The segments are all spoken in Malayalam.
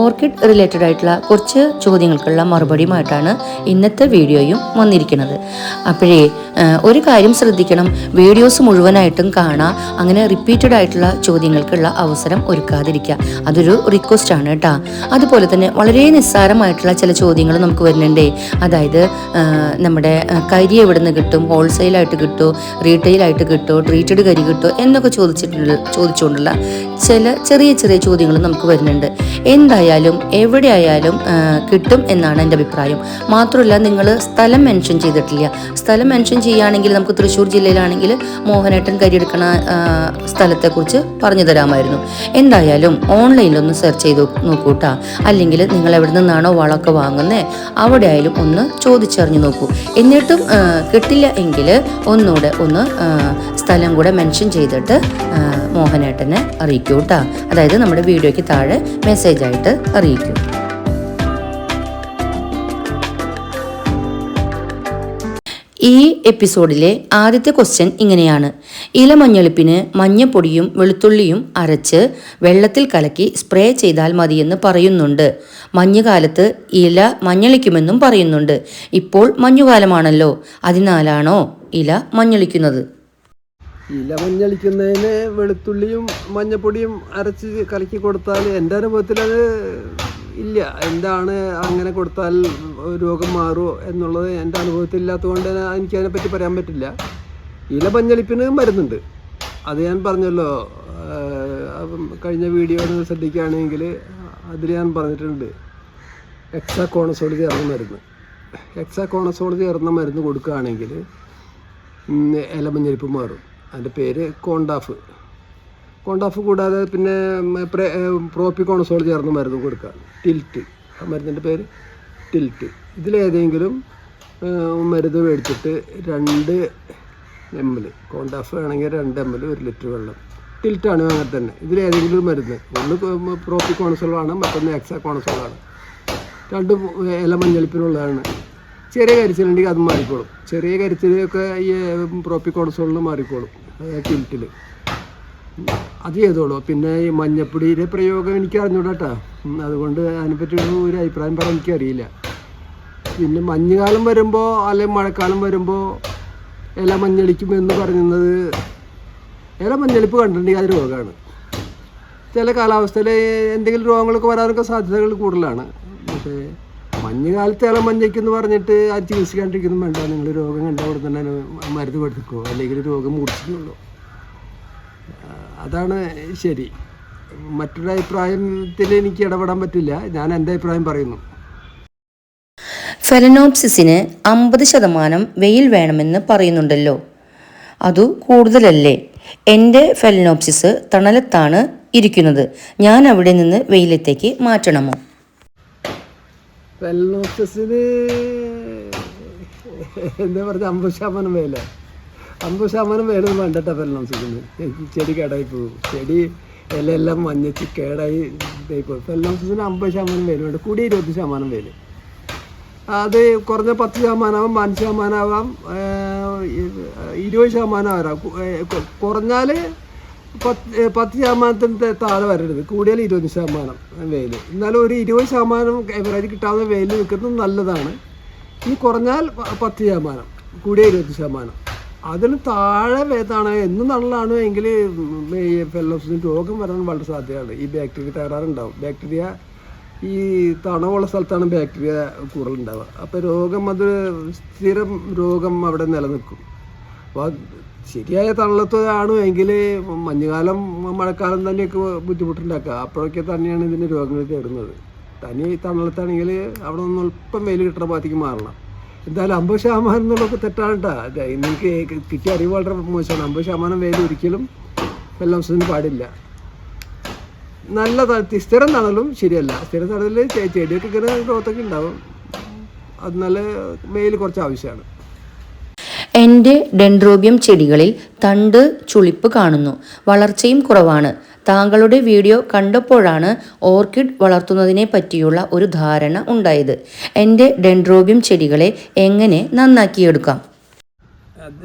ഓർക്കിഡ് റിലേറ്റഡ് ആയിട്ടുള്ള കുറച്ച് ചോദ്യങ്ങൾക്കുള്ള മറുപടിയുമായിട്ടാണ് ഇന്നത്തെ വീഡിയോയും വന്നിരിക്കുന്നത്. അപ്പോഴേ ഒരു കാര്യം ശ്രദ്ധിക്കണം. വീഡിയോസ് മുഴുവനായിട്ടും കാണാം. അങ്ങനെ റിപ്പീറ്റഡ് ആയിട്ടുള്ള ചോദ്യങ്ങൾക്കുള്ള അവസരം ഒരുക്കാതിരിക്കുക. അതൊരു റിക്വസ്റ്റ് ആണ് കേട്ടോ. അതുപോലെ തന്നെ വളരെ നിസ്സാരമായിട്ടുള്ള ചില ചോദ്യങ്ങൾ നമുക്ക് വരുന്നുണ്ടേ. അതായത് നമ്മുടെ കരി എവിടെ നിന്ന് കിട്ടും? ഹോൾസെയിലായിട്ട് കിട്ടുമോ റീറ്റെയിലായിട്ട് കിട്ടുമോ ട്രീറ്റഡ് കരി കിട്ടുമോ എന്നൊക്കെ ചോദിച്ചിട്ടുള്ള ചോദിച്ചുകൊണ്ടുള്ള ചില ചെറിയ ചെറിയ ചോദ്യങ്ങൾ നമുക്ക് വരുന്നുണ്ട്. എന്തായാലും എവിടെയായാലും ആയാലും കിട്ടും എന്നാണ് എന്റെ അഭിപ്രായം. മാത്രമല്ല നിങ്ങൾ സ്ഥലം മെൻഷൻ ചെയ്തിട്ടില്ല. സ്ഥലം മെൻഷൻ ചെയ്യുകയാണെങ്കിൽ നമുക്ക് തൃശ്ശൂർ ജില്ലയിലാണെങ്കിൽ മോഹനേട്ടൻ കരിയെടുക്കണ സ്ഥലത്തെക്കുറിച്ച് പറഞ്ഞു തരാമായിരുന്നു. എന്തായാലും ഓൺലൈനിലൊന്ന് സെർച്ച് ചെയ്ത് നോക്കൂ കേട്ടോ അല്ലെങ്കിൽ നിങ്ങൾ എവിടെ നിന്നാണോ വളമൊക്കെ വാങ്ങുന്നത് അവിടെ ആയാലും ഒന്ന് ചോദിച്ചറിഞ്ഞു നോക്കൂ. എന്നിട്ടും കിട്ടില്ല എങ്കിൽ ഒന്നുകൂടെ ഒന്ന് സ്ഥലം കൂടെ മെൻഷൻ ചെയ്തിട്ട് മോഹനേട്ടനെ അറിയിക്കൂട്ടാ. അതായത് നമ്മുടെ വീഡിയോയ്ക്ക് താഴെ മെസ്സേജ് അറിയിക്കൂ. ഈ എപ്പിസോഡിലെ ആദ്യത്തെ ക്വസ്റ്റ്യൻ ഇങ്ങനെയാണ്. ഇലമഞ്ഞളിപ്പിന് മഞ്ഞപ്പൊടിയും വെളുത്തുള്ളിയും അരച്ച് വെള്ളത്തിൽ കലക്കി സ്പ്രേ ചെയ്താൽ മതിയെന്ന് പറയുന്നുണ്ട്. മഞ്ഞുകാലത്ത് ഇല മഞ്ഞളിക്കുമെന്നും പറയുന്നുണ്ട്. ഇപ്പോൾ മഞ്ഞുകാലമാണല്ലോ. അതിനാലാണോ ഇല മഞ്ഞളിക്കുന്നത്? ഇല മഞ്ഞളിക്കുന്നതിന് വെളുത്തുള്ളിയും മഞ്ഞപ്പൊടിയും അരച്ച് കലക്കി കൊടുത്താൽ എന്റെ അനുഭവത്തിൽ അത് ഇല്ല. എന്താണ് അങ്ങനെ കൊടുത്താൽ രോഗം മാറുമോ എന്നുള്ളത് എന്റെ അനുഭവത്തിൽ ഇല്ലാത്തതുകൊണ്ട് എനിക്ക് അതിനെപ്പറ്റി പറയാൻ പറ്റില്ല. ഇല മഞ്ഞളിപ്പിന് മരുന്നുണ്ട്. അത് ഞാൻ പറഞ്ഞല്ലോ കഴിഞ്ഞ വീഡിയോ ശ്രദ്ധിക്കുകയാണെങ്കിൽ അതിൽ ഞാൻ പറഞ്ഞിട്ടുണ്ട് എക്സാ കോണസോൾ ചേർന്ന മരുന്ന്. എക്സാ കോണസോൾ ചേർന്ന മരുന്ന് കൊടുക്കുകയാണെങ്കിൽ ഇല മഞ്ഞളിപ്പ് മാറും. അതിന്റെ പേര് കോണ്ടാഫ്. കോണ്ടാഫ് കൂടാതെ പിന്നെ പ്രോപ്പി കോൺസോൾ ചേർന്ന് മരുന്ന് കൊടുക്കുക. ടിൽറ്റ്. ആ മരുന്നിന്റെ പേര് ടിൽറ്റ്. ഇതിലേതെങ്കിലും മരുന്ന് മേടിച്ചിട്ട് രണ്ട് എം എൽ കോണ്ടാഫ് വേണമെങ്കിൽ രണ്ട് എം എൽ ഒരു ലിറ്റർ വെള്ളം. ടിൽറ്റാണ് അങ്ങനെ തന്നെ. ഇതിലേതെങ്കിലും ഒരു മരുന്ന്. ഒന്ന് പ്രോപ്പി കോൺസോളാണ് മറ്റൊന്ന് എക്സാ കോണസോളാണ് രണ്ടും ഇല മഞ്ഞളിപ്പിനുള്ളതാണ്. ചെറിയ കരിച്ചിലുണ്ടെങ്കിൽ അത് മാറിക്കോളും. ചെറിയ കരിച്ചിലൊക്കെ ഈ പ്രോപ്പി പ്രോപ്പിക്കോണസോളിൽ മാറിക്കോളും. കിൽറ്റിൽ അത് ചെയ്തോളൂ. പിന്നെ ഈ മഞ്ഞപ്പൊടിയുടെ പ്രയോഗം എനിക്ക് അറിഞ്ഞൂടാട്ടാ അതുകൊണ്ട് അതിനെപ്പറ്റി ഒരു അഭിപ്രായം പറയാൻ എനിക്കറിയില്ല. പിന്നെ മഞ്ഞുകാലം വരുമ്പോൾ അല്ലെങ്കിൽ മഴക്കാലം വരുമ്പോൾ ഇല മഞ്ഞളിക്കും എന്ന് പറയുന്നത് ഇല മഞ്ഞളിപ്പ് കണ്ടിട്ടുണ്ടെങ്കിൽ അത് രോഗമാണ് ചില കാലാവസ്ഥയിൽ എന്തെങ്കിലും രോഗങ്ങളൊക്കെ വരാനൊക്കെ സാധ്യതകൾ കൂടുതലാണ്. പക്ഷേ മഞ്ഞുകാലത്ത് ഇളം മഞ്ഞയ്ക്ക് എന്ന് പറഞ്ഞിട്ട് അത് ചികിത്സിക്കാണ്ടിരിക്കുന്നു വേണ്ട നിങ്ങൾ രോഗം കണ്ട അവിടെ തന്നെ മരുന്ന് കൊടുത്തിക്കോ. അല്ലെങ്കിൽ രോഗം മൂർച്ഛിക്കുള്ളൂ അതാണ് ശരി. മറ്റൊരു അഭിപ്രായത്തിൽ എനിക്ക് ഇടപെടാൻ പറ്റില്ല. ഞാൻ എന്റെ അഭിപ്രായം പറയുന്നു. ഫെലനോപ്സിസിന് അമ്പത് ശതമാനം വെയിൽ വേണമെന്ന് പറയുന്നുണ്ടല്ലോ. അതു കൂടുതലല്ലേ? എന്റെ ഫെലനോപ്സിസ് തണലത്താണ് ഇരിക്കുന്നത്. ഞാൻ അവിടെ നിന്ന് വെയിലത്തേക്ക് മാറ്റണമോ? വെൽനോസസിന് എന്താ പറഞ്ഞ അമ്പത് ശതമാനം വേല. അമ്പത് ശതമാനം വേല വേണ്ടട്ട വെൽനോസസിന് ചെടി കേടായി പോകും ചെടി ഇലയെല്ലാം മഞ്ഞച്ച് കേടായി ഇതായി പോകും വെൽനോസസിന് അമ്പത് ശതമാനം വേല വേണ്ട കൂടി ഇരുപത് ശതമാനം വേല. അത് കുറഞ്ഞ പത്ത് ശതമാനമാവാം പതിനഞ്ച് ശതമാനമാവാം ഇരുപത് ശതമാനം ആവാം കുറഞ്ഞാൽ പത്ത് ശതമാനത്തിന്റെ താഴെ വരരുത്. കൂടിയാൽ ഇരുപത് ശതമാനം വെയിൽ എന്നാലും ഒരു ഇരുപത് ശതമാനം എവറേജ് കിട്ടാതെ വെയിൽ നിൽക്കുന്നത് നല്ലതാണ്. ഇനി കുറഞ്ഞാൽ പത്ത് ശതമാനം. കൂടിയ ഇരുപത് ശതമാനം. അതിന് താഴെ വേതാണ് എന്നും നല്ലതാണ് എങ്കിൽ ഈ ഫെലോസിന് രോഗം വരാൻ വളരെ സാധ്യതയാണ്. ഈ ബാക്ടീരിയ തകരാറുണ്ടാവും. ബാക്ടീരിയ ഈ തണവുള്ള സ്ഥലത്താണ് ബാക്ടീരിയ കൂടുതലുണ്ടാവുക. അപ്പോൾ രോഗം അത് സ്ഥിരം രോഗം അവിടെ നിലനിൽക്കും. അപ്പോൾ ശരിയായ തണലത്താണ് എങ്കിൽ മഞ്ഞുകാലം മഴക്കാലം തന്നെയൊക്കെ ബുദ്ധിമുട്ടുണ്ടാക്കുക. അപ്പോഴൊക്കെ തന്നെയാണ് ഇതിന്റെ രോഗങ്ങൾ കയറുന്നത് തനി തണലത്താണെങ്കിൽ അവിടെ നിന്ന് അല്പം വെയിൽ കിട്ടുന്ന ഭാഗത്തേക്ക് മാറണം. എന്തായാലും അമ്പത് ശതമാനം എന്നുള്ളതൊക്കെ തെറ്റാണ് കേട്ടോ നിങ്ങൾക്ക് കിട്ടിയ അറിവ് വളരെ മോശമാണ്. അമ്പത് ശതമാനം വെയിൽ ഒരിക്കലും വെള്ളംസത്തിന് പാടില്ല. നല്ല സ്ഥിരം തണലും ശരിയല്ല. സ്ഥിരം തണലിൽ ചെടിയൊക്കെ ഇങ്ങനെ ഗ്രോത്തൊക്കെ ഉണ്ടാവും. അത് നല്ല വെയിൽ കുറച്ച് ആവശ്യമാണ്. എന്റെ ഡെൻഡ്രോബിയം ചെടികളിൽ തണ്ട് ചുളിപ്പ് കാണുന്നു. വളർച്ചയും കുറവാണ്. താങ്കളുടെ വീഡിയോ കണ്ടപ്പോഴാണ് ഓർക്കിഡ് വളർത്തുന്നതിനെ പറ്റിയുള്ള ഒരു ധാരണ ഉണ്ടായത്. എന്റെ ഡെൻഡ്രോബിയം ചെടികളെ എങ്ങനെ നന്നാക്കിയെടുക്കാം?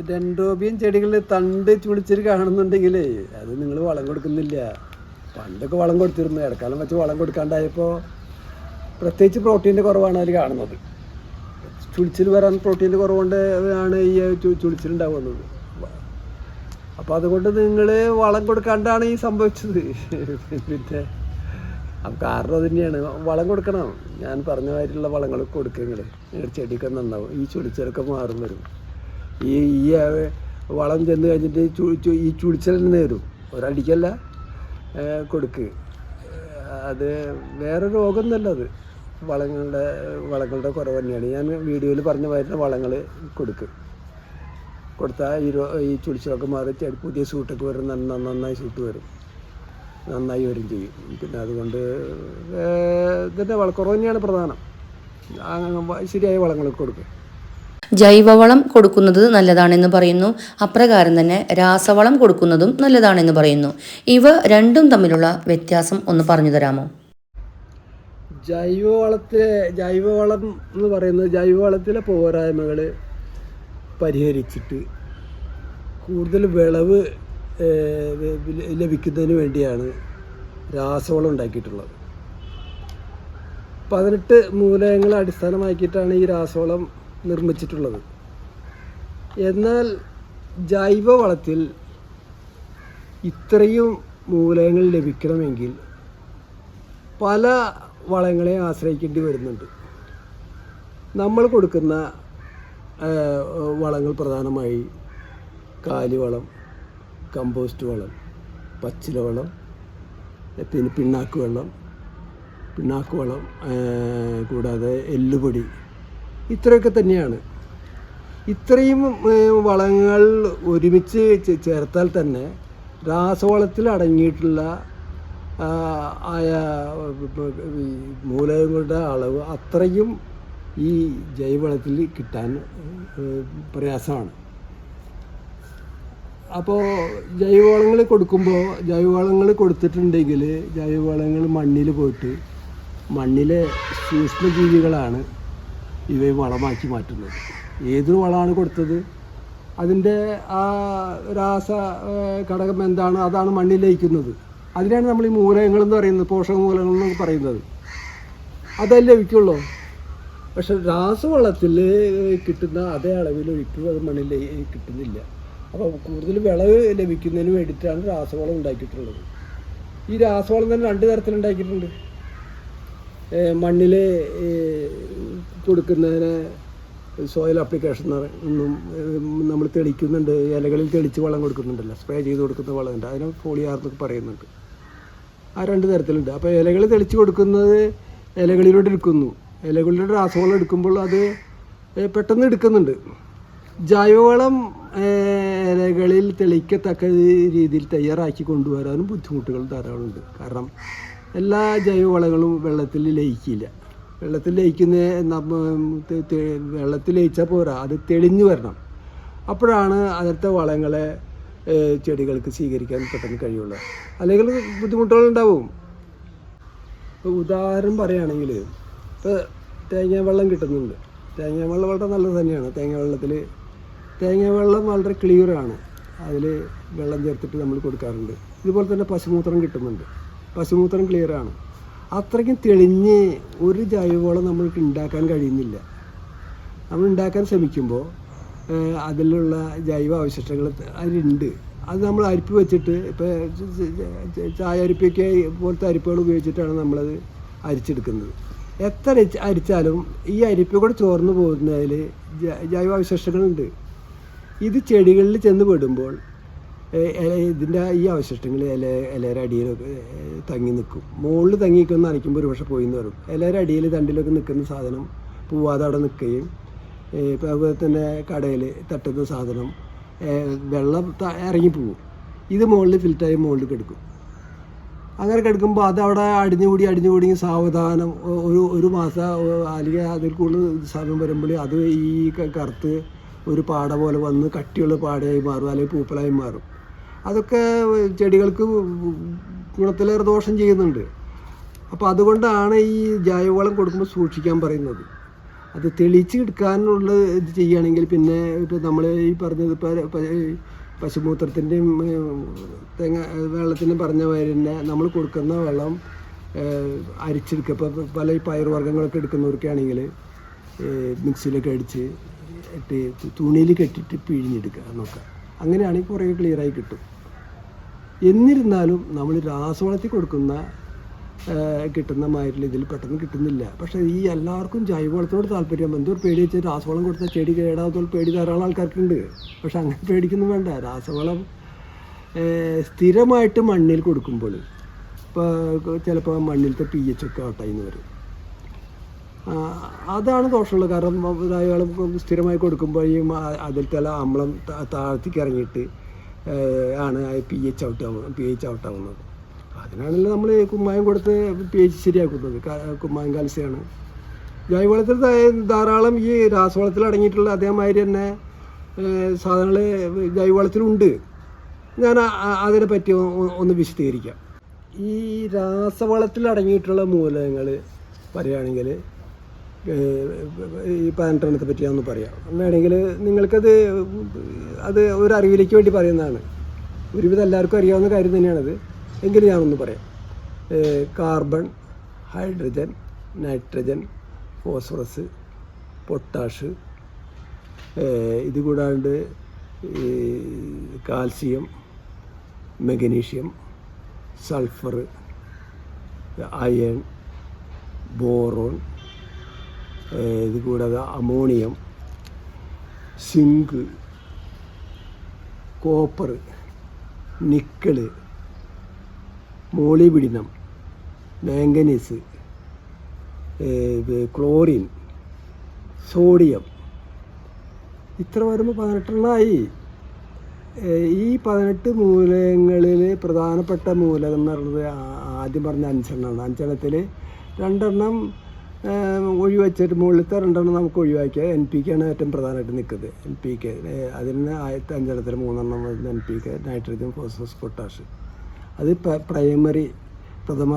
ഡെൻഡ്രോബിയം ചെടികളിൽ തണ്ട് ചുളിച്ചിട്ട് കാണുന്നുണ്ടെങ്കിൽ അത് നിങ്ങൾ വളം കൊടുക്കുന്നില്ല. പണ്ടൊക്കെ വളം കൊടുത്തിരുന്നു. ഇടക്കാലം വെച്ച് വളം കൊടുക്കാണ്ടായപ്പോൾ പ്രത്യേകിച്ച് പ്രോട്ടീന്റെ കുറവാണ് അതിൽ കാണുന്നത്. ചുളിച്ചിൽ വരാൻ പ്രോട്ടീന്റെ കുറവുകൊണ്ട് ആണ് ഈ ചുളിച്ചിലുണ്ടാകുന്നത് അപ്പോൾ അതുകൊണ്ട് നിങ്ങൾ വളം കൊടുക്കാണ്ടാണ് ഈ സംഭവിച്ചത്. പിന്നെ അപ്പം കാരണം തന്നെയാണ്. വളം കൊടുക്കണം. ഞാൻ പറഞ്ഞ മാതിരിയുള്ള വളങ്ങൾ കൊടുക്കുക നിങ്ങൾ നിങ്ങളുടെ ചെടിയൊക്കെ നന്നാവും. ഈ ചുളിച്ചലൊക്കെ മാറും വരും. ഈ ഈ വളം ചെന്ന് കഴിഞ്ഞിട്ട് ഈ ചുളിച്ചൽ തന്നെ വരും. ഒരടിക്കല്ല കൊടുക്ക്. അത് വേറെ രോഗമൊന്നുമല്ല അത്. വളങ്ങളുടെ വളങ്ങളുടെ കുറവ് തന്നെയാണ് ഞാൻ വീഡിയോയിൽ പറഞ്ഞ മാതിരി വളങ്ങൾ കൊടുക്കും. കൊടുത്താൽ ഈ ഈ ചുളിച്ചൊക്കെ മാറി പുതിയ സൂട്ടൊക്കെ വരും നന്ന- നന്നായി സൂട്ട് വരും. നന്നായി വരും ചെയ്യും. പിന്നെ അതുകൊണ്ട് ഇതിന്റെ വളക്കുറവ് തന്നെയാണ് പ്രധാനം. ശരിയായ വളങ്ങൾ കൊടുക്കും. ജൈവവളം കൊടുക്കുന്നത് നല്ലതാണെന്ന് പറയുന്നു. അപ്രകാരം തന്നെ രാസവളം കൊടുക്കുന്നതും നല്ലതാണെന്ന് പറയുന്നു. ഇവ രണ്ടും തമ്മിലുള്ള വ്യത്യാസം ഒന്ന് പറഞ്ഞു തരാമോ? ജൈവവളത്തിലെ ജൈവവളം എന്ന് പറയുന്നത് ജൈവവളത്തിലെ പോരായ്മകൾ പരിഹരിച്ചിട്ട് കൂടുതൽ വിളവ് ലഭിക്കുന്നതിന് വേണ്ടിയാണ് രാസവളം ഉണ്ടാക്കിയിട്ടുള്ളത്. പതിനെട്ട് മൂലകങ്ങളെ അടിസ്ഥാനമാക്കിയിട്ടാണ് ഈ രാസവളം നിർമ്മിച്ചിട്ടുള്ളത്. എന്നാൽ ജൈവവളത്തിൽ ഇത്രയും മൂലകങ്ങൾ ലഭിക്കണമെങ്കിൽ പല വളങ്ങളെ ആശ്രയിക്കേണ്ടി വരുന്നുണ്ട്. നമ്മൾ കൊടുക്കുന്ന വളങ്ങൾ പ്രധാനമായി കാലിവളം കമ്പോസ്റ്റ് വളം പച്ചില വളം പിന്നെ പിണ്ണാക്ക് വെള്ളം പിണ്ണാക്ക് വളം കൂടാതെ എല്ലുപൊടി. ഇത്രയൊക്കെ തന്നെയാണ്. ഇത്രയും വളങ്ങൾ ഒരുമിച്ച് ചേർത്താൽ തന്നെ രാസവളത്തിൽ അടങ്ങിയിട്ടുള്ള ആയ മൂലകങ്ങളുടെ അളവ് അത്രയും ഈ ജൈവളത്തിൽ കിട്ടാൻ പ്രയാസമാണ്. അപ്പോൾ ജൈവവളങ്ങൾ കൊടുക്കുമ്പോൾ ജൈവവളങ്ങൾ കൊടുത്തിട്ടുണ്ടെങ്കിൽ ജൈവവളങ്ങൾ മണ്ണിൽ പോയിട്ട് മണ്ണിലെ സൂക്ഷ്മജീവികളാണ് ഇവയെ വളമാക്കി മാറ്റുന്നത്. ഏതൊരു വളമാണ് കൊടുത്തത്? അതിന്റെ ആ രാസ ഘടകം എന്താണ്? അതാണ് മണ്ണിൽ ലയിക്കുന്നത്. അതിനാണ് നമ്മൾ ഈ മൂലകങ്ങൾ എന്ന് പറയുന്നത് പോഷക മൂലകങ്ങൾ എന്ന് പറയുന്നത്. അതല്ല ലഭിക്കുള്ളൂ? പക്ഷെ രാസവളത്തിൽ കിട്ടുന്ന അതേ അളവിൽ ഒരിക്കലും അത് മണ്ണിൽ കിട്ടുന്നില്ല. അപ്പോൾ കൂടുതൽ വിളവ് ലഭിക്കുന്നതിന് വേണ്ടിയിട്ടാണ് രാസവളം ഉണ്ടാക്കിയിട്ടുള്ളത്. ഈ രാസവളം തന്നെ രണ്ട് തരത്തിലുണ്ടാക്കിയിട്ടുണ്ട്. മണ്ണിൽ കൊടുക്കുന്നതിന് സോയിൽ അപ്ലിക്കേഷൻ എന്നും നമ്മൾ തെളിക്കുന്നുണ്ട്. ഇലകളിൽ തെളിച്ച് വളം കൊടുക്കുന്നുണ്ടല്ലോ. സ്പ്രേ ചെയ്ത് കൊടുക്കുന്ന വളമുണ്ട് അതിന് പോളിയാർന്നൊക്കെ പറയുന്നുണ്ട്. ആ രണ്ട് തരത്തിലുണ്ട്. അപ്പോൾ ഇലകൾ തെളിച്ച് കൊടുക്കുന്നത് ഇലകളിലൂടെ എടുക്കുന്നു. ഇലകളിലൂടെ രാസവളം എടുക്കുമ്പോൾ അത് പെട്ടെന്ന് എടുക്കുന്നുണ്ട്. ജൈവവളം ഇലകളിൽ തെളിക്കത്തക്ക രീതിയിൽ തയ്യാറാക്കി കൊണ്ടുവരാനും ബുദ്ധിമുട്ടുകൾ ധാരാളമുണ്ട്. കാരണം എല്ലാ ജൈവവളങ്ങളും വെള്ളത്തിൽ ലയിക്കില്ല. വെള്ളത്തിൽ ലയിക്കുന്ന വെള്ളത്തിൽ ലയിച്ചാൽ പോരാ. അത് തെളിഞ്ഞു വരണം. അപ്പോഴാണ് അതിലത്തെ വളങ്ങളെ ചെടികൾക്ക് സ്വീകരിക്കാൻ പെട്ടെന്ന് കഴിയുള്ളൂ. അല്ലെങ്കിൽ ബുദ്ധിമുട്ടുകളുണ്ടാവും. ഇപ്പോൾ ഉദാഹരണം പറയുകയാണെങ്കിൽ ഇപ്പോൾ തേങ്ങ വെള്ളം കിട്ടുന്നുണ്ട്. തേങ്ങ വെള്ളം വളരെ നല്ലത് തന്നെയാണ്. തേങ്ങ വെള്ളത്തിൽ തേങ്ങ വെള്ളം വളരെ ക്ലിയറാണ് അതിൽ വെള്ളം ചേർത്തിട്ട് നമ്മൾ കൊടുക്കാറുണ്ട്. ഇതുപോലെ തന്നെ പശുമൂത്രം കിട്ടുന്നുണ്ട്. പശുമൂത്രം ക്ലിയറാണ് അത്രയ്ക്കും തെളിഞ്ഞ് ഒരു ജൈവവളം നമ്മൾക്ക് ഉണ്ടാക്കാൻ കഴിയുന്നില്ല. നമ്മൾ ഉണ്ടാക്കാൻ ശ്രമിക്കുമ്പോൾ അതിലുള്ള ജൈവ അവശിഷ്ടങ്ങൾ അതിലുണ്ട്. അത് നമ്മൾ അരിപ്പ് വെച്ചിട്ട് ഇപ്പോൾ ചായ അരിപ്പൊക്കെ പോലത്തെ അരിപ്പുകൾ ഉപയോഗിച്ചിട്ടാണ് നമ്മളത് അരിച്ചെടുക്കുന്നത്. എത്ര അരിച്ചാലും ഈ അരിപ്പ് കൂടെ ചോർന്നു പോകുന്നതിൽ ജൈവാവശിഷ്ടങ്ങളുണ്ട് ഇത് ചെടികളിൽ ചെന്ന് പെടുമ്പോൾ ഇതിന്റെ ഈ അവശിഷ്ടങ്ങൾ ഇല ഇലയുടെ അടിയിലൊക്കെ തങ്ങി നിൽക്കും. മുകളിൽ തങ്ങി നിൽക്കുന്ന നനയ്ക്കുമ്പോൾ ഒരു പക്ഷേ പോയി എന്ന് വരും. ഇലയുടെ അടിയിൽ തണ്ടിലൊക്കെ നിൽക്കുന്ന സാധനം പൂവാതെ അവിടെ നിൽക്കുകയും ഏഹ്, ഇപ്പോൾ അതുപോലെ തന്നെ കടയിൽ തട്ടുന്ന സാധനം വെള്ളം ഇറങ്ങിപ്പോകും ഇത് മുകളിൽ ഫിൽറ്ററായി മുകളിൽ കിടക്കും. അങ്ങനെ കിടക്കുമ്പോൾ അതവിടെ അടിഞ്ഞുകൂടി അടിഞ്ഞുകൂടി സാവധാനം ഒരു ഒരു മാസം അല്ലെങ്കിൽ അതിൽ കൂടുതൽ സമയം വരുമ്പോൾ അത് ഈ കറുത്ത് ഒരു പാട പോലെ വന്ന് കട്ടിയുള്ള പാടയായി മാറും അല്ലെങ്കിൽ പൂപ്പലായി മാറും. അതൊക്കെ ചെടികൾക്ക് ഗുണത്തിലേറെ ദോഷം ചെയ്യുന്നുണ്ട്. അപ്പോൾ അതുകൊണ്ടാണ് ഈ ജൈവവളം കൊടുക്കുമ്പോൾ സൂക്ഷിക്കാൻ പറയുന്നത്. അത് തെളിച്ച് എടുക്കാനുള്ള ഇത് ചെയ്യുകയാണെങ്കിൽ പിന്നെ ഇപ്പോൾ നമ്മൾ ഈ പറഞ്ഞത് പശുമൂത്രത്തിന്റെയും തേങ്ങ വെള്ളത്തിന്റെയും പറഞ്ഞ മാതിരി തന്നെ നമ്മൾ കൊടുക്കുന്ന വെള്ളം അരിച്ചെടുക്കുക. ഇപ്പോൾ പല ഈ പയറുവർഗങ്ങളൊക്കെ എടുക്കുന്നവർക്കാണെങ്കിൽ മിക്സിയിലൊക്കെ അടിച്ച് ഇട്ട് തുണിയിൽ കെട്ടിയിട്ട് പിഴിഞ്ഞെടുക്കുക നോക്കുക. അങ്ങനെയാണെങ്കിൽ കുറേ ക്ലിയറായി കിട്ടും. എന്നിരുന്നാലും നമ്മൾ രാസവളത്തിൽ കൊടുക്കുന്ന കിട്ടുന്ന മാതിരി ഇതിൽ പെട്ടെന്ന് കിട്ടുന്നില്ല. പക്ഷേ ഈ എല്ലാവർക്കും ജൈവവളത്തിനോട് താല്പര്യം. എന്തോ പേടി വെച്ചാൽ രാസവളം കൊടുത്താൽ ചെടി കേടാകത്തോളം പേടി ധാരാളം ആൾക്കാർക്കുണ്ട്. പക്ഷെ അങ്ങനെ പേടിക്കുന്നു വേണ്ട. രാസവളം സ്ഥിരമായിട്ട് മണ്ണിൽ കൊടുക്കുമ്പോൾ ഇപ്പോൾ ചിലപ്പോൾ മണ്ണിലത്തെ പി എച്ച് ഒക്കെ ഔട്ടായിന്ന് വരും. അതാണ് ദോഷമുള്ളത് കാരണം. ധാരാളം സ്ഥിരമായി കൊടുക്കുമ്പോൾ ഈ അതിലത്തെ അമ്ലം താ- താഴത്തേക്ക് ഇറങ്ങിയിട്ട് ഏഹ്, ആണ് പി എച്ച് ഔട്ട് ആവുന്നത് പി എച്ച് ഔട്ട് ആവുന്നത് അതിനാണല്ലോ നമ്മൾ കുമ്മായം കൊടുത്ത് പി എച്ച് ശരിയാക്കുന്നത്. കുമ്മായം കാൽസ്യമാണ്. ജൈവവളത്തിൽ ധാരാളം ഈ രാസവളത്തിൽ അടങ്ങിയിട്ടുള്ള അതേമാതിരി തന്നെ സാധനങ്ങൾ ജൈവവളത്തിലുണ്ട്. ഞാൻ അതിനെ പറ്റി ഒന്ന് വിശദീകരിക്കാം. ഈ രാസവളത്തിൽ അടങ്ങിയിട്ടുള്ള മൂലകങ്ങൾ പറയുകയാണെങ്കിൽ ഈ പതിനെട്ടെണ്ണത്തെ പറ്റി പറയാം. വേണമെങ്കിൽ നിങ്ങൾക്കത് അത് ഒരു അറിവിലേക്ക് വേണ്ടി പറയുന്നതാണ്. ഒരുവിധം എല്ലാവർക്കും അറിയാവുന്ന കാര്യം തന്നെയാണത്. എങ്കിലും ഞാനൊന്ന് പറയാം carbon hydrogen nitrogen phosphorus potash ഇതുകൂടാണ്ട് calcium magnesium sulphur iron boron ഇതുകൂടാതെ ഇത് കൂടാതെ ammonium zinc copper nickel molybdenum manganese chlorine sodium. ഇത്ര വരുമ്പോൾ പതിനെട്ടെണ്ണമായി ഈ പതിനെട്ട് മൂലകങ്ങളിൽ പ്രധാനപ്പെട്ട മൂലകം എന്ന് പറയുന്നത് ആദ്യം പറഞ്ഞ അഞ്ചെണ്ണമാണ് അഞ്ചെണ്ണത്തിൽ രണ്ടെണ്ണം ഒഴിവെച്ചിട്ട് മുകളിലത്തെ രണ്ടെണ്ണം നമുക്ക് ഒഴിവാക്കിയ എൻ പി കെ ആണ് ഏറ്റവും പ്രധാനമായിട്ട് നിൽക്കുന്നത്. എൻ പി കെ അതിന് ആദ്യത്തെ അഞ്ചെണ്ണത്തിൽ മൂന്നെണ്ണം N P K nitrogen phosphorus potash അത് പ്രൈമറി പ്രഥമ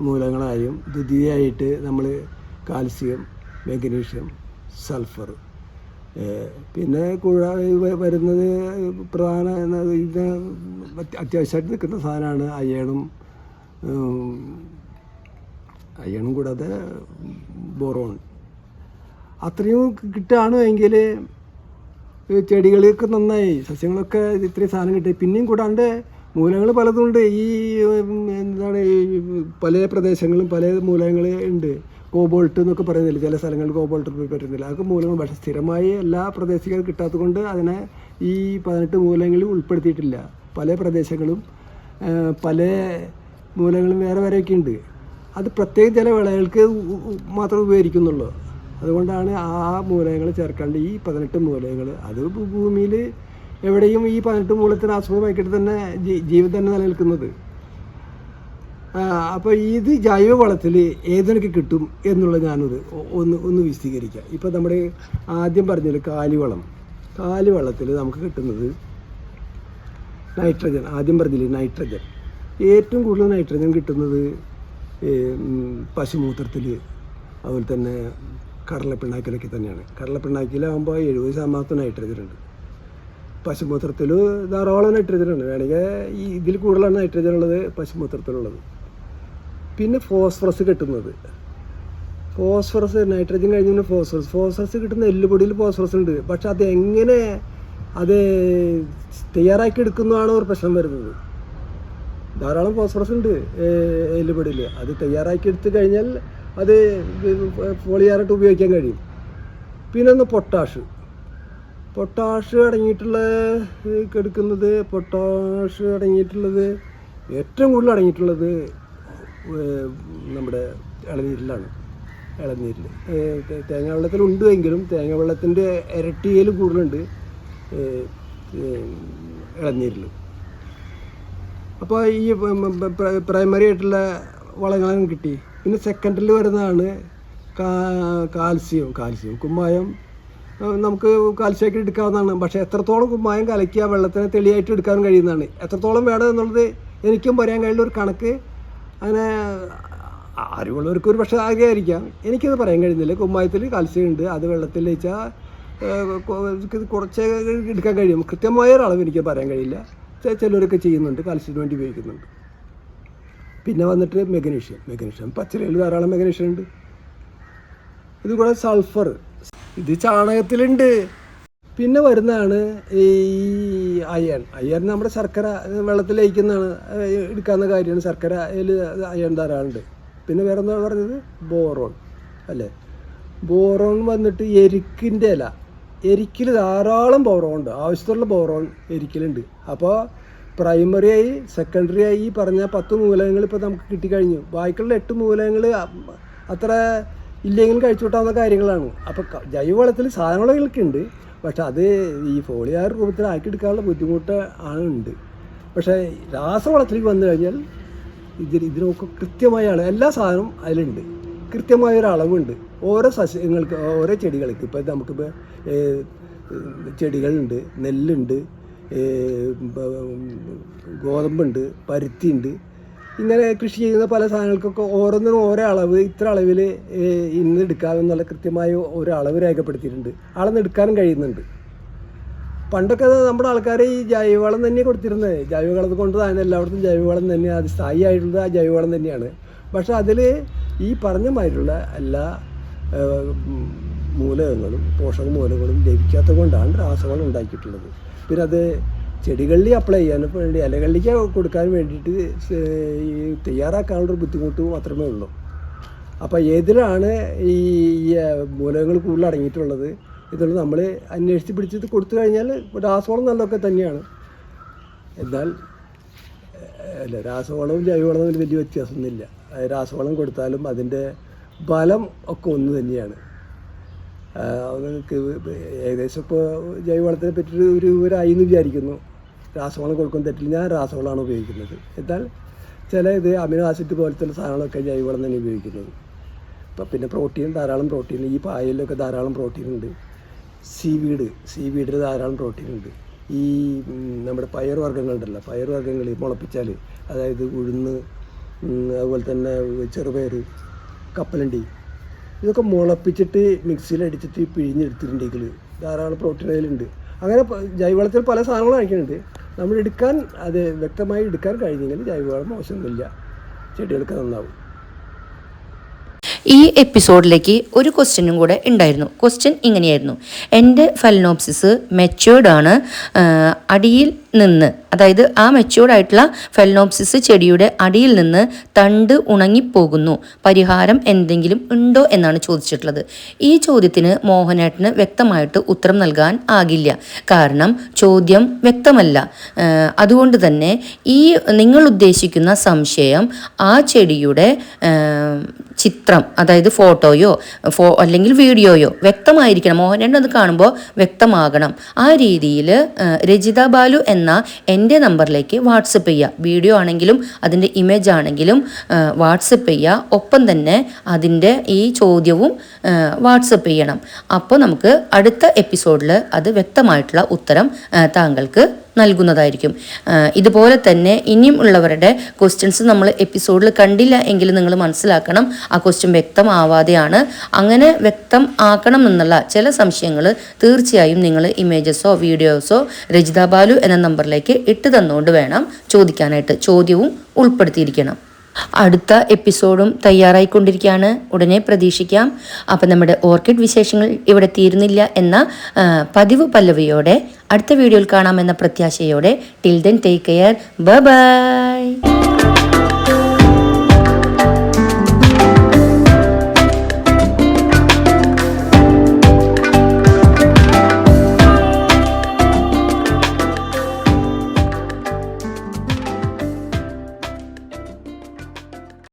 മൂലങ്ങളായും ദ്വിതീയമായിട്ട് നമ്മൾ കാൽസ്യം മെഗ്നീഷ്യം സൾഫർ. പിന്നെ വ- വരുന്നത് പ്രധാന അത്യാവശ്യമായിട്ട് നിൽക്കുന്ന സാധനമാണ് അയണും അയണും കൂടാതെ ബോറോൺ. അത്രയും കിട്ടുകയാണ് എങ്കിൽ ചെടികൾക്ക് നന്നായി സസ്യങ്ങളൊക്കെ ഇത്രയും സാധനം കിട്ടി. പിന്നെയും കൂടാണ്ട് മൂലങ്ങൾ പലതുണ്ട്. ഈ എന്താണ് പല പ്രദേശങ്ങളും പല മൂലങ്ങൾ ഉണ്ട്. കോബോൾട്ട് എന്നൊക്കെ പറയുന്നില്ല? ചില സ്ഥലങ്ങളിൽ കോബോൾട്ട് പറ്റുന്നില്ല. അതൊക്കെ മൂലങ്ങൾ. പക്ഷേ സ്ഥിരമായി എല്ലാ പ്രദേശങ്ങളും കിട്ടാത്തത് കൊണ്ട് അതിനെ ഈ പതിനെട്ട് മൂലങ്ങളിൽ ഉൾപ്പെടുത്തിയിട്ടില്ല. പല പ്രദേശങ്ങളും പല മൂലങ്ങളും വേറെ വേറെയൊക്കെ ഉണ്ട്. അത് പ്രത്യേക ചില വിളകൾക്ക് മാത്രം ഉപയോഗിക്കുന്നുള്ളൂ. അതുകൊണ്ടാണ് ആ മൂലകങ്ങൾ ചേർക്കാണ്ട് ഈ പതിനെട്ട് മൂലകങ്ങൾ അത് ഭൂമിയിൽ എവിടെയും ഈ പതിനെട്ട് മൂലത്തിന് ആസ്പദമാക്കിയിട്ട് തന്നെ ജീവൻ തന്നെ നിലനിൽക്കുന്നത്. അപ്പോൾ ഇത് ജൈവവളത്തിൽ ഏതൊക്കെ കിട്ടും എന്നുള്ളത് ഞാനൊരു ഒന്ന് ഒന്ന് വിശദീകരിക്കാം. ഇപ്പോൾ നമ്മുടെ ആദ്യം പറഞ്ഞത് കാലിവളം. കാലിവളത്തിൽ നമുക്ക് കിട്ടുന്നത് നൈട്രജൻ. ആദ്യം പറഞ്ഞില്ലേ നൈട്രജൻ. ഏറ്റവും കൂടുതൽ നൈട്രജൻ കിട്ടുന്നത് പശുമൂത്രത്തിൽ അതുപോലെ തന്നെ കടലപ്പിണ്ണാക്കിലൊക്കെ തന്നെയാണ്. കടലപ്പിണ്ണാക്കിലാകുമ്പോൾ എഴുപത് ശതമാനത്തിന് നൈട്രജൻ ഉണ്ട്. പശുമൂത്രത്തിൽ ധാരാളം നൈട്രജൻ ഉണ്ട്. വേണമെങ്കിൽ ഈ ഇതിൽ കൂടുതലാണ് നൈട്രജൻ ഉള്ളത് പശുമൂത്രത്തിലുള്ളത് പിന്നെ ഫോസ്ഫറസ് കിട്ടുന്നത്. ഫോസ്ഫറസ് നൈട്രജൻ കഴിഞ്ഞ പിന്നെ ഫോസ്ഫറസ് ഫോസ്ഫറസ് കിട്ടുന്ന എല്ലുപൊടിയിൽ ഫോസ്ഫറസ് ഉണ്ട്. പക്ഷെ അത് എങ്ങനെ അത് തയ്യാറാക്കി എടുക്കുന്നതാണ് ഒരു പ്രശ്നം വരുന്നത്. ധാരാളം ഫോസ്ഫറസ് ഉണ്ട് എല്ലുപൊടിയിൽ. അത് തയ്യാറാക്കി എടുത്തു കഴിഞ്ഞാൽ അത് പോളിയാറായിട്ട് ഉപയോഗിക്കാൻ കഴിയും. പിന്നെ ഒന്ന് പൊട്ടാഷ് പൊട്ടാഷ് അടങ്ങിയിട്ടുള്ള എടുക്കുന്നത് പൊട്ടാഷ് അടങ്ങിയിട്ടുള്ളത് ഏറ്റവും കൂടുതൽ അടങ്ങിയിട്ടുള്ളത് നമ്മുടെ ഇളനീരിലാണ്. ഇളനീരിൽ തേങ്ങ വെള്ളത്തിലുണ്ട് എങ്കിലും തേങ്ങ വെള്ളത്തിന്റെ ഇരട്ടിയിൽ കൂടുതലുണ്ട് ഇളനീരിൽ അപ്പോൾ ഈ പ്രൈമറി ആയിട്ടുള്ള വളങ്ങളും കിട്ടി. പിന്നെ സെക്കൻഡറിൽ വരുന്നതാണ് കാൽസ്യം. കാൽസ്യം കുമ്മായം നമുക്ക് കാൽസ്യമാക്കി എടുക്കാവുന്നതാണ്. പക്ഷേ എത്രത്തോളം കുമ്മായം കലക്കിയ വെള്ളത്തിന് തെളിയായിട്ട് എടുക്കാൻ കഴിയുന്നതാണ്. എത്രത്തോളം വേണം എന്നുള്ളത് എനിക്കും പറയാൻ കഴിയുന്ന ഒരു കണക്ക്. അങ്ങനെ അറിവുള്ളവർക്ക് ഒരു പക്ഷേ ആഗ്രഹമായിരിക്കാം. എനിക്കത് പറയാൻ കഴിയുന്നില്ല. കുമ്മായത്തിൽ കാൽസ്യം ഉണ്ട്. അത് വെള്ളത്തിൽ വെച്ചാൽ കുറച്ച് എടുക്കാൻ കഴിയും. കൃത്യമായ ഒരളവ് എനിക്ക് പറയാൻ കഴിയില്ല. ചിലരൊക്കെ ചെയ്യുന്നുണ്ട്. കാൽസ്യത്തിന് വേണ്ടി ഉപയോഗിക്കുന്നുണ്ട്. പിന്നെ വന്നിട്ട് മെഗ്നീഷ്യം. മെഗ്നീഷ്യം. പച്ചരിയിൽ ധാരാളം മെഗ്നീഷ്യം ഉണ്ട്. ഇത് കൂടെ സൾഫർ. ഇത് ചാണകത്തിലുണ്ട്. പിന്നെ വരുന്നതാണ് ഈ അയൺ. അയൺ നമ്മുടെ ശർക്കര വെള്ളത്തിൽ ലയിക്കുന്നതാണ്. എടുക്കാവുന്ന കാര്യമാണ്. ശർക്കര അതിൽ അയൺ ധാരാളുണ്ട് പിന്നെ വേറെ എന്താ പറഞ്ഞത്? ബോറോൺ. അല്ലേ? ബോറോൺ വന്നിട്ട് എരിക്കിന്റെ ഇല. എരിക്കിൽ ധാരാളം ബോറോൺ ഉണ്ട്. ആവശ്യത്തിലുള്ള ബോറോൺ എരിക്കിലുണ്ട്. അപ്പോൾ പ്രൈമറി ആയി സെക്കൻഡറി ആയി ഈ പറഞ്ഞ പത്ത് മൂലകങ്ങൾ ഇപ്പോൾ നമുക്ക് കിട്ടിക്കഴിഞ്ഞു. ബാക്കിയുള്ള എട്ട് മൂലകങ്ങൾ അത്ര ഇല്ലെങ്കിലും കഴിച്ചു കൂട്ടാവുന്ന കാര്യങ്ങളാണ്. അപ്പോൾ ജൈവ ജൈവവളത്തിൽ സാധനങ്ങളൊക്കെ ഉണ്ട് പക്ഷെ അത് ഈ ഫോളിയാർ രൂപത്തിൽ ആക്കിയെടുക്കാനുള്ള ബുദ്ധിമുട്ട് ആണ് ഉണ്ട് പക്ഷേ രാസവളത്തിലേക്ക് വന്നു കഴിഞ്ഞാൽ ഇതിന് ഇതിനൊക്കെ കൃത്യമായ അളവ് എല്ലാ സാധനവും അതിലുണ്ട്. കൃത്യമായ ഒരു അളവുണ്ട്. ഓരോ സസ്യങ്ങൾക്ക് ഓരോ ചെടികൾക്ക്. ഇപ്പോൾ നമുക്കിപ്പോൾ ചെടികളുണ്ട് നെല്ലുണ്ട് ഗോതമ്പുണ്ട് പരുത്തിയുണ്ട്. ഇങ്ങനെ കൃഷി ചെയ്യുന്ന പല സാധനങ്ങൾക്കൊക്കെ ഓരോന്നിനും ഓരോ അളവ് ഇത്ര അളവിൽ ഇന്ന് എടുക്കാമെന്നുള്ള കൃത്യമായ ഒരു അളവ് രേഖപ്പെടുത്തിയിട്ടുണ്ട്. അളന്ന് എടുക്കാനും കഴിയുന്നുണ്ട്. പണ്ടൊക്കെ നമ്മുടെ ആൾക്കാർ ഈ ജൈവവളം തന്നെ കൊടുത്തിരുന്നത് ജൈവവളം കൊണ്ട് തന്നെ എല്ലായിടത്തും ജൈവവളം തന്നെ അത് സ്ഥായി ആയിട്ടുള്ളത് ആ ജൈവവളം തന്നെയാണ്. പക്ഷേ അതിൽ ഈ പറഞ്ഞ മാതിരിയുള്ള എല്ലാ മൂലകങ്ങളും പോഷക മൂലകങ്ങളും ലഭിക്കാത്തത് കൊണ്ടാണ് രാസവളം ഉണ്ടാക്കിയിട്ടുള്ളത്. പിന്നെ അത് ചെടികളിൽ അപ്ലൈ ചെയ്യാനും വേണ്ടി ഇലകളിലേക്ക് കൊടുക്കാൻ വേണ്ടിയിട്ട് ഈ തയ്യാറാക്കാനുള്ളൊരു ബുദ്ധിമുട്ട് മാത്രമേ ഉള്ളൂ. അപ്പോൾ ഏതിലാണ് ഈ മൂലകങ്ങൾ കൂടുതൽ അടങ്ങിയിട്ടുള്ളത്? ഇതുള്ളത് നമ്മൾ അന്വേഷിച്ച് പിടിച്ചിട്ട് കൊടുത്തു കഴിഞ്ഞാൽ രാസവളം നല്ലതൊക്കെ തന്നെയാണ്. എന്നാൽ അല്ല രാസവളവും ജൈവവളവും തമ്മിൽ വലിയ വ്യത്യാസമൊന്നുമില്ല. രാസവളം കൊടുത്താലും അതിന്റെ ബലം ഒക്കെ ഒന്ന് തന്നെയാണ്. നിങ്ങൾക്ക് ഏകദേശം ഇപ്പോൾ ജൈവവളത്തിനെ പറ്റി ഒരു വിവരമായി എന്ന് വിചാരിക്കുന്നു. രാസവളം കൊടുക്കുന്ന തെറ്റിൽ ഞാൻ രാസവളമാണ് ഉപയോഗിക്കുന്നത്. എന്നാൽ ചില ഇത് അമിനോ ആസിഡ് പോലത്തെ സാധനങ്ങളൊക്കെ ജൈവവളം തന്നെ ഉപയോഗിക്കുന്നത്. ഇപ്പം പിന്നെ പ്രോട്ടീൻ ധാരാളം പ്രോട്ടീൻ ഈ പായലിലൊക്കെ ധാരാളം പ്രോട്ടീൻ ഉണ്ട്. സീവീഡ് സീവീഡിൽ ധാരാളം പ്രോട്ടീൻ ഉണ്ട്. ഈ നമ്മുടെ പയർ വർഗങ്ങളുണ്ടല്ലോ. പയർ വർഗങ്ങൾ മുളപ്പിച്ചാൽ അതായത് ഉഴുന്ന് അതുപോലെ തന്നെ ചെറുപയർ കപ്പലണ്ടി ഇതൊക്കെ മുളപ്പിച്ചിട്ട് മിക്സിയിൽ അടിച്ചിട്ട് പിഴിഞ്ഞെടുത്തിട്ടുണ്ടെങ്കിൽ ധാരാളം പ്രോട്ടീൻ അതിലുണ്ട്. അങ്ങനെ ജൈവവളത്തിൽ പല സാധനങ്ങളും കഴിക്കുന്നുണ്ട് നമ്മൾ എടുക്കാൻ അത് വ്യക്തമായി എടുക്കാൻ കഴിഞ്ഞെങ്കിൽ ജൈവവളം മോശമൊന്നുമില്ല. ചെടികൾക്ക് നന്നാവും. ഈ എപ്പിസോഡിലേക്ക് ഒരു ക്വസ്റ്റ്യനും കൂടെ ഉണ്ടായിരുന്നു. ക്വസ്റ്റ്യൻ ഇങ്ങനെയായിരുന്നു. എന്റെ ഫലനോപ്സിസ് മെച്ചുവേർഡ് ആണ്. അടിയിൽ നിന്ന് അതായത് ആ മെച്ചുവേർഡ് ആയിട്ടുള്ള ഫെലനോപ്സിസ് ചെടിയുടെ അടിയിൽ നിന്ന് തണ്ട് ഉണങ്ങിപ്പോകുന്നു. പരിഹാരം എന്തെങ്കിലും ഉണ്ടോ എന്നാണ് ചോദിച്ചിട്ടുള്ളത്. ഈ ചോദ്യത്തിന് മോഹനേട്ടന് വ്യക്തമായിട്ട് ഉത്തരം നൽകാൻ ആകില്ല. കാരണം ചോദ്യം വ്യക്തമല്ല. അതുകൊണ്ട് തന്നെ ഈ നിങ്ങൾ ഉദ്ദേശിക്കുന്ന സംശയം ആ ചെടിയുടെ ചിത്രം അതായത് ഫോട്ടോയോ ഫോ അല്ലെങ്കിൽ വീഡിയോയോ വ്യക്തമായിരിക്കണം. മോഹനേട്ടൻ അത് കാണുമ്പോൾ വ്യക്തമാകണം. ആ രീതിയിൽ രജിത ബാലു എന്ന എന്റെ നമ്പറിലേക്ക് വാട്സപ്പ് ചെയ്യുക. വീഡിയോ ആണെങ്കിലും അതിന്റെ ഇമേജ് ആണെങ്കിലും വാട്സപ്പ് ചെയ്യുക. ഒപ്പം തന്നെ അതിന്റെ ഈ ചോദ്യവും വാട്സപ്പ് ചെയ്യണം. അപ്പോൾ നമുക്ക് അടുത്ത എപ്പിസോഡിൽ അത് വ്യക്തമായിട്ടുള്ള ഉത്തരം താങ്കൾക്ക് നൽകുന്നതായിരിക്കും. ഇതുപോലെ തന്നെ ഇനിയും ഉള്ളവരുടെ ക്വസ്റ്റ്യൻസ് നമ്മൾ എപ്പിസോഡിൽ കണ്ടില്ല എങ്കിൽ നിങ്ങൾ മനസ്സിലാക്കണം. ആ ക്വസ്റ്റ്യൻ വ്യക്തമാവാതെയാണ് അങ്ങനെ വ്യക്തം ആക്കണം എന്നുള്ള ചില സംശയങ്ങൾ തീർച്ചയായും നിങ്ങൾ ഇമേജസോ വീഡിയോസോ രജിത ബാലു എന്ന നമ്പറിലേക്ക് ഇട്ട് തന്നുകൊണ്ട് വേണം ചോദിക്കാനായിട്ട് ചോദ്യവും ഉൾപ്പെടുത്തിയിരിക്കണം. അടുത്ത എപ്പിസോഡും തയ്യാറായിക്കൊണ്ടിരിക്കുകയാണ്. ഉടനെ പ്രതീക്ഷിക്കാം. അപ്പം നമ്മുടെ ഓർക്കിഡ് വിശേഷങ്ങൾ ഇവിടെ തീരുന്നില്ല എന്ന പതിവ് പല്ലവിയോടെ അടുത്ത വീഡിയോയിൽ കാണാമെന്ന പ്രത്യാശയോടെ. Till then take care bye